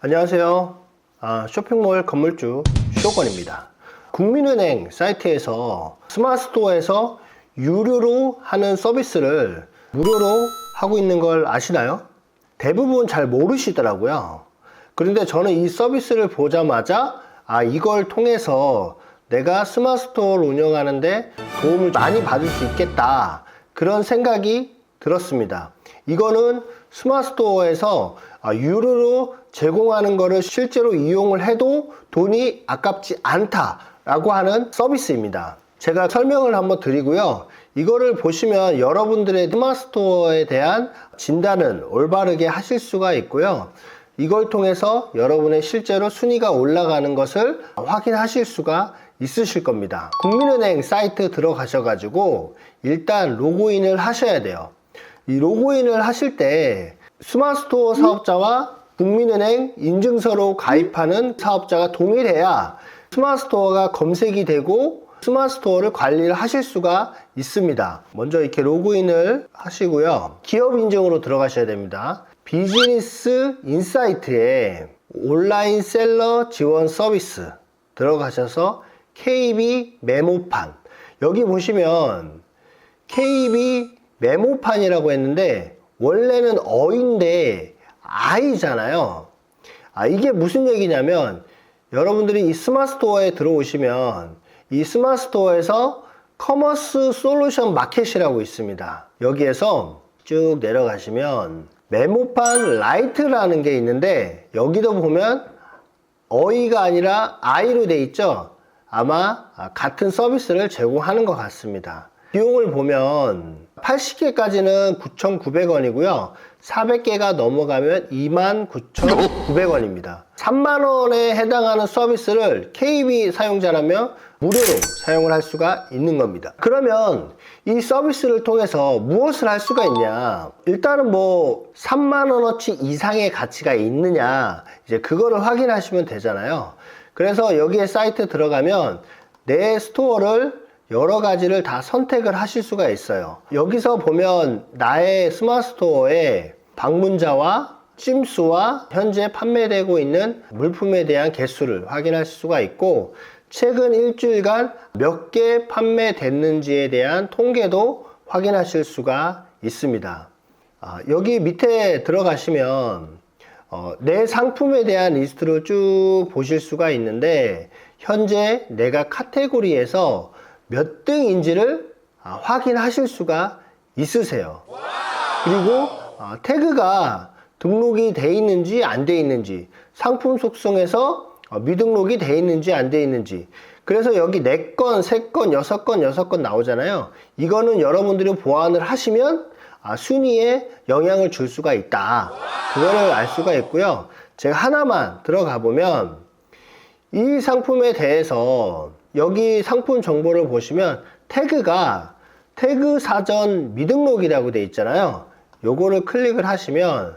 안녕하세요. 아, 쇼핑몰 건물주 쇼건입니다. 국민은행 사이트에서 스마트스토어에서 유료로 하는 서비스를 무료로 하고 있는 걸 아시나요? 대부분 잘 모르시더라고요. 그런데 저는 이 서비스를 보자마자 아, 이걸 통해서 내가 스마트스토어를 운영하는데 도움을 많이 받을 수 있겠다. 그런 생각이 들었습니다. 이거는 스마트스토어에서 아, 유료로 제공하는 것을 실제로 이용을 해도 돈이 아깝지 않다라고 하는 서비스입니다. 제가 설명을 한번 드리고요. 이거를 보시면 여러분들의 스마트스토어에 대한 진단은 올바르게 하실 수가 있고요. 이걸 통해서 여러분의 실제로 순위가 올라가는 것을 확인하실 수가 있으실 겁니다. 국민은행 사이트 들어가셔가지고 일단 로그인을 하셔야 돼요. 이 로그인을 하실 때 스마트스토어 사업자와 국민은행 인증서로 가입하는 사업자가 동일해야 스마트스토어가 검색이 되고 스마트스토어를 관리를 하실 수가 있습니다. 먼저 이렇게 로그인을 하시고요. 기업 인증으로 들어가셔야 됩니다. 비즈니스 인사이트에 온라인 셀러 지원 서비스 들어가셔서 KB 메모판 여기 보시면 KB 메모판이라고 했는데 원래는 어인데 아이잖아요. 아 이게 무슨 얘기냐면 여러분들이 이 스마트스토어에 들어오시면 이 스마트스토어에서 커머스 솔루션 마켓이라고 있습니다. 여기에서 쭉 내려가시면 메모판 라이트라는 게 있는데 여기도 보면 어이가 아니라 아이로 돼 있죠. 아마 같은 서비스를 제공하는 것 같습니다. 비용을 보면 80개까지는 9,900원이고요. 400개가 넘어가면 29,900원입니다. 3만원에 해당하는 서비스를 KB 사용자라면 무료로 사용을 할 수가 있는 겁니다. 그러면 이 서비스를 통해서 무엇을 할 수가 있냐? 일단은 뭐 3만원어치 이상의 가치가 있느냐? 이제 그거를 확인하시면 되잖아요. 그래서 여기에 사이트 들어가면 내 스토어를 여러 가지를 다 선택을 하실 수가 있어요. 여기서 보면 나의 스마트 스토어에 방문자와 찜수와 현재 판매되고 있는 물품에 대한 개수를 확인할 수가 있고 최근 일주일간 몇 개 판매됐는지에 대한 통계도 확인하실 수가 있습니다. 아, 여기 밑에 들어가시면 어, 내 상품에 대한 리스트를 쭉 보실 수가 있는데 현재 내가 카테고리에서 몇 등인지를 아, 확인하실 수가 있으세요. 그리고 어, 태그가 등록이 돼 있는지 안 돼 있는지 상품 속성에서 어, 미등록이 돼 있는지 안 돼 있는지 그래서 여기 4건, 3건, 6건, 6건 나오잖아요. 이거는 여러분들이 보완을 하시면 아, 순위에 영향을 줄 수가 있다. 그거를 알 수가 있고요. 제가 하나만 들어가 보면 이 상품에 대해서 여기 상품 정보를 보시면 태그가 태그 사전 미등록이라고 돼 있잖아요. 요거를 클릭을 하시면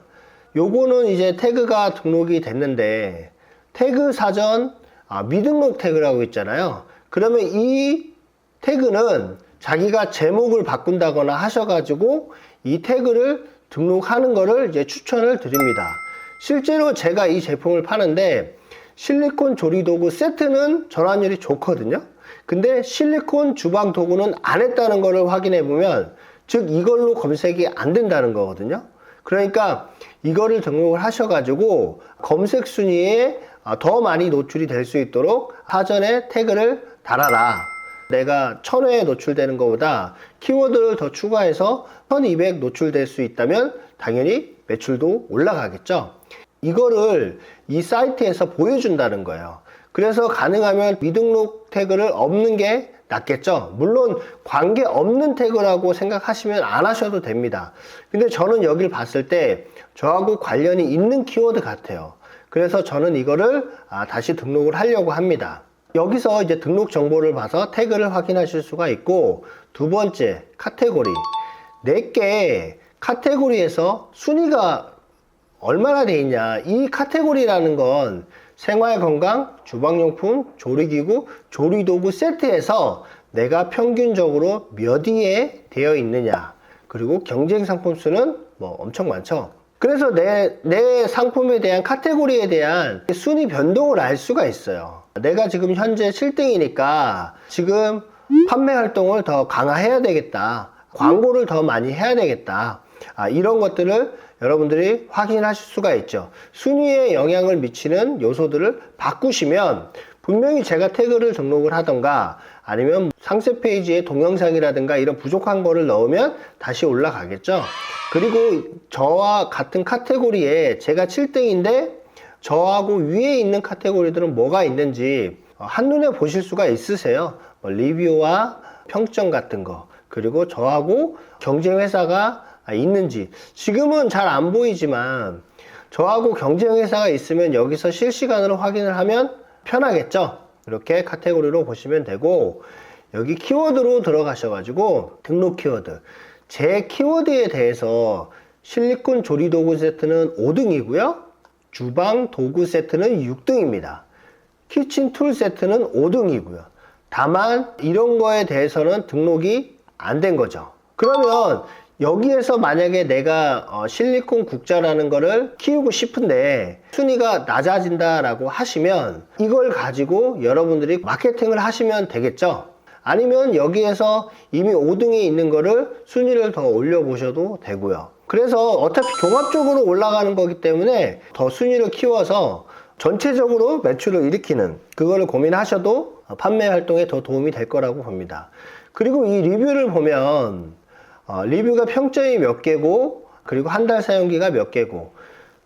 요거는 이제 태그가 등록이 됐는데 태그 사전 아, 미등록 태그라고 있잖아요. 그러면 이 태그는 자기가 제목을 바꾼다거나 하셔가지고 이 태그를 등록하는 거를 이제 추천을 드립니다. 실제로 제가 이 제품을 파는데 실리콘 조리도구 세트는 전환율이 좋거든요. 근데 실리콘 주방 도구는 안 했다는 것을 확인해 보면 즉 이걸로 검색이 안 된다는 거거든요. 그러니까 이거를 등록을 하셔 가지고 검색 순위에 더 많이 노출이 될 수 있도록 사전에 태그를 달아라. 내가 1000회에 노출되는 것보다 키워드를 더 추가해서 1200 노출될 수 있다면 당연히 매출도 올라가겠죠. 이거를 이 사이트에서 보여준다는 거예요. 그래서 가능하면 미등록 태그를 없는 게 낫겠죠. 물론 관계 없는 태그라고 생각하시면 안 하셔도 됩니다. 근데 저는 여기를 봤을 때 저하고 관련이 있는 키워드 같아요. 그래서 저는 이거를 아, 다시 등록을 하려고 합니다. 여기서 이제 등록 정보를 봐서 태그를 확인하실 수가 있고 두 번째 카테고리 4개 카테고리에서 순위가 얼마나 돼 있냐 이 카테고리라는 건 생활건강, 주방용품, 조리기구, 조리도구 세트에서 내가 평균적으로 몇 위에 되어 있느냐 그리고 경쟁 상품 수는 뭐 엄청 많죠 그래서 내, 내 상품에 대한 카테고리에 대한 순위 변동을 알 수가 있어요. 내가 지금 현재 7등이니까 지금 판매 활동을 더 강화해야 되겠다. 광고를 더 많이 해야 되겠다. 아, 이런 것들을 여러분들이 확인하실 수가 있죠. 순위에 영향을 미치는 요소들을 바꾸시면 분명히 제가 태그를 등록을 하던가 아니면 상세 페이지에 동영상이라든가 이런 부족한 거를 넣으면 다시 올라가겠죠. 그리고 저와 같은 카테고리에 제가 7등인데 저하고 위에 있는 카테고리들은 뭐가 있는지 어, 한눈에 보실 수가 있으세요. 뭐 리뷰와 평점 같은 거 그리고 저하고 경쟁 회사가 있는지 지금은 잘 안 보이지만 저하고 경쟁 회사가 있으면 여기서 실시간으로 확인을 하면 편하겠죠. 이렇게 카테고리로 보시면 되고 여기 키워드로 들어가셔 가지고 등록 키워드 제 키워드에 대해서 실리콘 조리 도구 세트는 5등이고요. 주방 도구 세트는 6등입니다. 키친 툴 세트는 5등이고요. 다만 이런 거에 대해서는 등록이 안 된 거죠. 그러면 여기에서 만약에 내가 어, 실리콘 국자라는 거를 키우고 싶은데 순위가 낮아진다라고 하시면 이걸 가지고 여러분들이 마케팅을 하시면 되겠죠. 아니면 여기에서 이미 5등에 있는 거를 순위를 더 올려보셔도 되고요. 그래서 어차피 종합적으로 올라가는 거기 때문에 더 순위를 키워서 전체적으로 매출을 일으키는 그거를 고민하셔도 판매 활동에 더 도움이 될 거라고 봅니다. 그리고 이 리뷰를 보면 어, 리뷰가 평점이 몇 개고 그리고 한 달 사용기가 몇 개고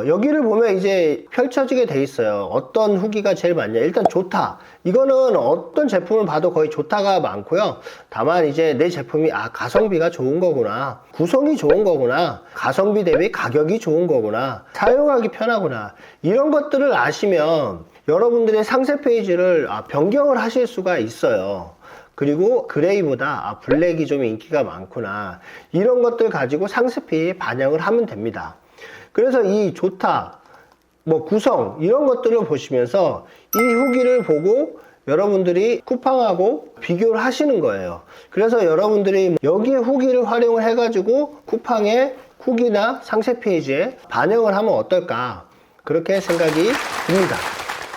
여기를 보면 이제 펼쳐지게 돼 있어요. 어떤 후기가 제일 많냐? 일단 좋다. 이거는 어떤 제품을 봐도 거의 좋다가 많고요. 다만 이제 내 제품이 아 가성비가 좋은 거구나. 구성이 좋은 거구나. 가성비 대비 가격이 좋은 거구나. 사용하기 편하구나. 이런 것들을 아시면 여러분들의 상세 페이지를 아, 변경을 하실 수가 있어요. 그리고 그레이보다 아, 블랙이 좀 인기가 많구나. 이런 것들 가지고 페이지에 반영을 하면 됩니다. 그래서 이 좋다, 뭐 구성 이런 것들을 보시면서 이 후기를 보고 여러분들이 쿠팡하고 비교를 하시는 거예요. 그래서 여러분들이 여기에 후기를 활용을 해 가지고 쿠팡의 후기나 상세 페이지에 반영을 하면 어떨까 그렇게 생각이 듭니다.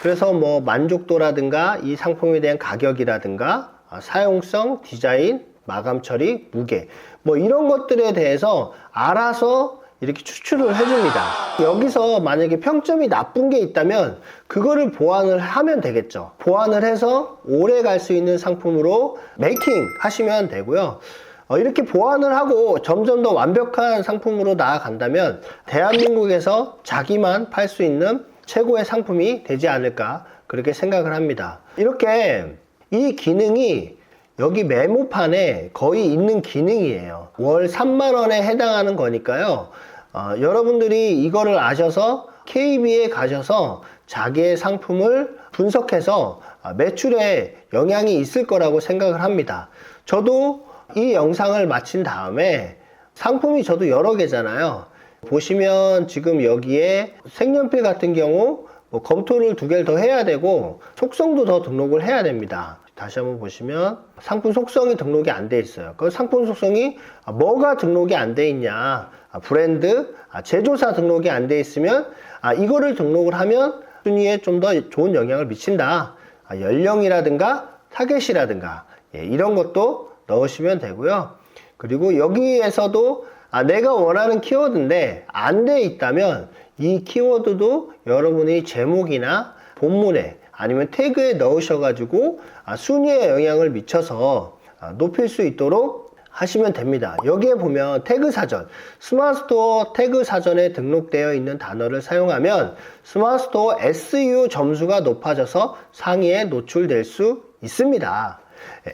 그래서 뭐 만족도라든가 이 상품에 대한 가격이라든가 아, 사용성, 디자인, 마감 처리, 무게 뭐 이런 것들에 대해서 알아서 이렇게 추출을 해줍니다. 여기서 만약에 평점이 나쁜 게 있다면 그거를 보완을 하면 되겠죠. 보완을 해서 오래 갈 수 있는 상품으로 메이킹 하시면 되고요. 어, 이렇게 보완을 하고 점점 더 완벽한 상품으로 나아간다면 대한민국에서 자기만 팔 수 있는 최고의 상품이 되지 않을까 그렇게 생각을 합니다. 이렇게 이 기능이 여기 메모판에 거의 있는 기능이에요. 월 3만원에 해당하는 거니까요. 어, 여러분들이 이거를 아셔서 KB에 가셔서 자기의 상품을 분석해서 아, 매출에 영향이 있을 거라고 생각을 합니다. 저도 이 영상을 마친 다음에 상품이 저도 여러 개잖아요. 보시면 지금 여기에 색연필 같은 경우 뭐 검토를 두 개를 더 해야 되고 속성도 더 등록을 해야 됩니다. 다시 한번 보시면 상품 속성이 등록이 안 돼 있어요. 그 상품 속성이 뭐가 등록이 안 돼 있냐? 아, 브랜드, 아, 제조사 등록이 안 돼 있으면 아, 이거를 등록을 하면 순위에 좀 더 좋은 영향을 미친다. 아, 연령이라든가 타겟이라든가 예, 이런 것도 넣으시면 되고요. 그리고 여기에서도 아, 내가 원하는 키워드인데 안 돼 있다면 이 키워드도 여러분의 제목이나 본문에 아니면 태그에 넣으셔가지고 아, 순위에 영향을 미쳐서 아, 높일 수 있도록 하시면 됩니다. 여기에 보면 태그 사전, 스마트스토어 태그 사전에 등록되어 있는 단어를 사용하면 스마트스토어 SEO 점수가 높아져서 상위에 노출될 수 있습니다.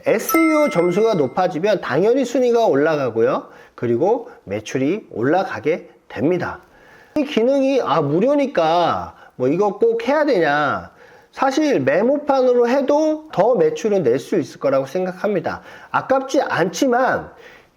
SEO 점수가 높아지면 당연히 순위가 올라가고요. 그리고 매출이 올라가게 됩니다. 이 기능이 아 무료니까 뭐 이거 꼭 해야 되냐? 사실 메모판으로 해도 더 매출은 낼 수 있을 거라고 생각합니다. 아깝지 않지만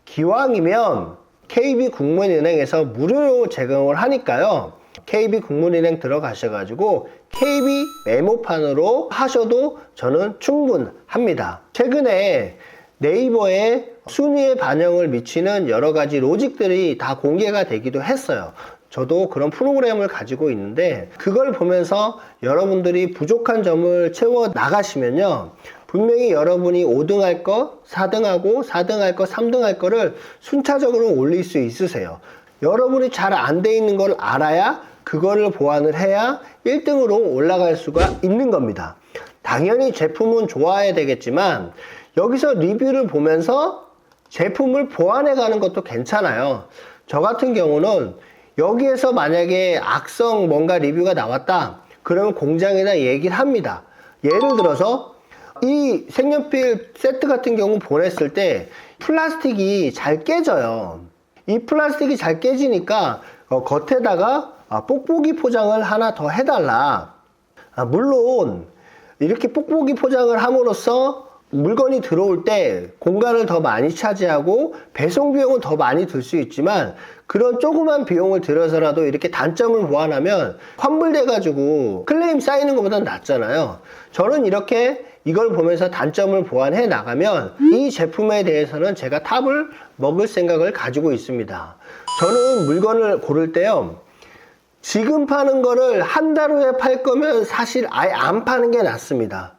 기왕이면 KB 국민은행에서 무료로 제공을 하니까요. KB 국민은행 들어가셔가지고 KB 메모판으로 하셔도 저는 충분합니다. 최근에 네이버에 순위에 반영을 미치는 여러 가지 로직들이 다 공개가 되기도 했어요. 저도 그런 프로그램을 가지고 있는데 그걸 보면서 여러분들이 부족한 점을 채워 나가시면요. 분명히 여러분이 5등 할 거, 4등 하고 4등 할 거, 3등 할 거를 순차적으로 올릴 수 있으세요. 여러분이 잘 안 돼 있는 걸 알아야 그거를 보완을 해야 1등으로 올라갈 수가 있는 겁니다. 당연히 제품은 좋아야 되겠지만 여기서 리뷰를 보면서 제품을 보완해 가는 것도 괜찮아요. 저 같은 경우는 여기에서 만약에 악성 뭔가 리뷰가 나왔다. 그러면 공장에다 얘기를 합니다. 예를 들어서 이 색연필 세트 같은 경우 보냈을 때 플라스틱이 잘 깨져요. 이 플라스틱이 잘 깨지니까 어, 겉에다가 아, 뽁뽁이 포장을 하나 더 해달라. 아, 물론 이렇게 뽁뽁이 포장을 함으로써 물건이 들어올 때 공간을 더 많이 차지하고 배송 비용은 더 많이 들 수 있지만 그런 조그만 비용을 들여서라도 이렇게 단점을 보완하면 환불돼 가지고 클레임 쌓이는 것보다 낫잖아요. 저는 이렇게 이걸 보면서 단점을 보완해 나가면 이 제품에 대해서는 제가 탑을 먹을 생각을 가지고 있습니다. 저는 물건을 고를 때요. 지금 파는 거를 한 달 후에 팔 거면 사실 아예 안 파는 게 낫습니다.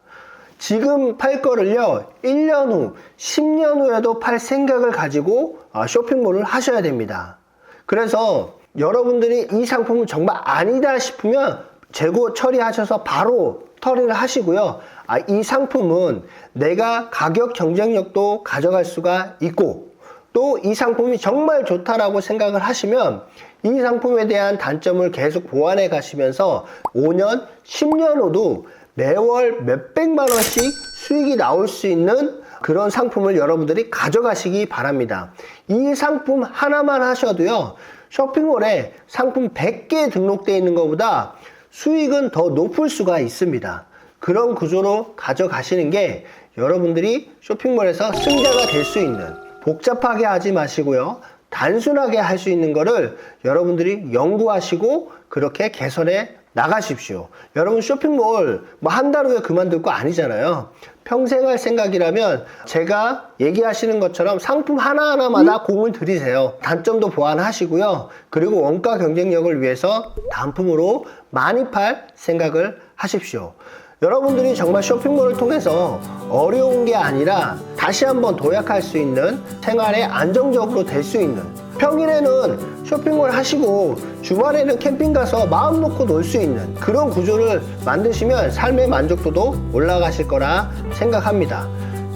지금 팔 거를요, 1년 후, 10년 후에도 팔 생각을 가지고 아, 쇼핑몰을 하셔야 됩니다. 그래서 여러분들이 이 상품은 정말 아니다 싶으면 재고 처리하셔서 바로 처리를 하시고요. 아, 이 상품은 내가 가격 경쟁력도 가져갈 수가 있고 또 이 상품이 정말 좋다라고 생각을 하시면 이 상품에 대한 단점을 계속 보완해 가시면서 5년, 10년 후도 매월 몇백만 원씩 수익이 나올 수 있는 그런 상품을 여러분들이 가져가시기 바랍니다. 이 상품 하나만 하셔도요, 쇼핑몰에 상품 100개 등록되어 있는 것보다 수익은 더 높을 수가 있습니다. 그런 구조로 가져가시는 게 여러분들이 쇼핑몰에서 승자가 될 수 있는 복잡하게 하지 마시고요. 단순하게 할 수 있는 거를 여러분들이 연구하시고 그렇게 개선해 나가십시오. 여러분 쇼핑몰 뭐 한 달 후에 그만둘 거 아니잖아요. 평생 할 생각이라면 제가 얘기하시는 것처럼 상품 하나하나마다 공을 들이세요. 단점도 보완하시고요. 그리고 원가 경쟁력을 위해서 단품으로 많이 팔 생각을 하십시오. 여러분들이 정말 쇼핑몰을 통해서 어려운 게 아니라 다시 한번 도약할 수 있는 생활에 안정적으로 될 수 있는 평일에는 쇼핑몰 하시고 주말에는 캠핑 가서 마음 놓고 놀 수 있는 그런 구조를 만드시면 삶의 만족도도 올라가실 거라 생각합니다.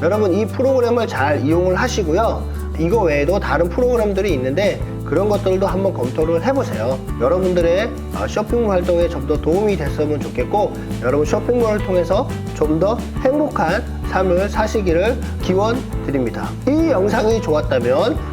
여러분 이 프로그램을 잘 이용을 하시고요. 이거 외에도 다른 프로그램들이 있는데 그런 것들도 한번 검토를 해보세요. 여러분들의 어, 쇼핑몰 활동에 좀 더 도움이 됐으면 좋겠고 여러분 쇼핑몰을 통해서 좀 더 행복한 삶을 사시기를 기원 드립니다. 이 영상이 좋았다면